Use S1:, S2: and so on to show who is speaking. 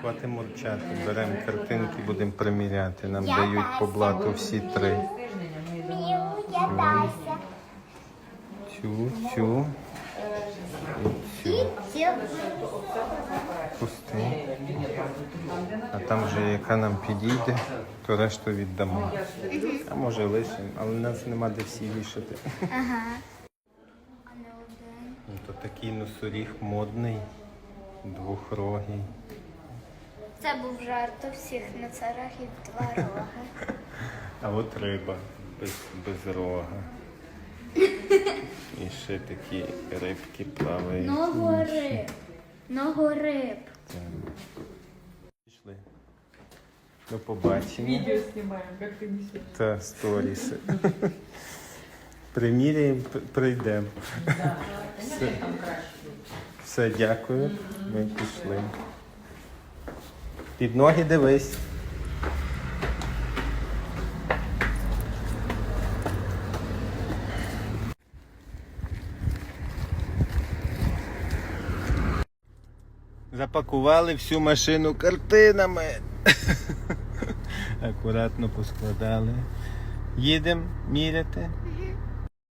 S1: Хватимо мовчати, беремо картинки, будемо приміряти. Нам
S2: Я
S1: дають по блату всі три. Цю, цю і цю. Пусти. А там вже яка нам підійде, то решту віддамо. А може лишимо, але в нас нема де всі вішати.
S2: Ага.
S1: Ну, То такий носоріг модний, двохрогий.
S2: Це був жарт у всіх на царах і два роги.
S1: А от риба без, без рога. І ще такі рибки плавають.
S2: Ногу риб. Ногу риб.
S1: Так. Пішли. До побачення.
S3: Видео снимаем, как ты несешь.
S1: Та сторіси. Приміряємо, п- прийдемо.
S3: Да. Конечно, там краще.
S1: Все, дякую. Ми пішли. Під ноги дивись. Запакували всю машину картинами. Акуратно поскладали. Їдемо міряти.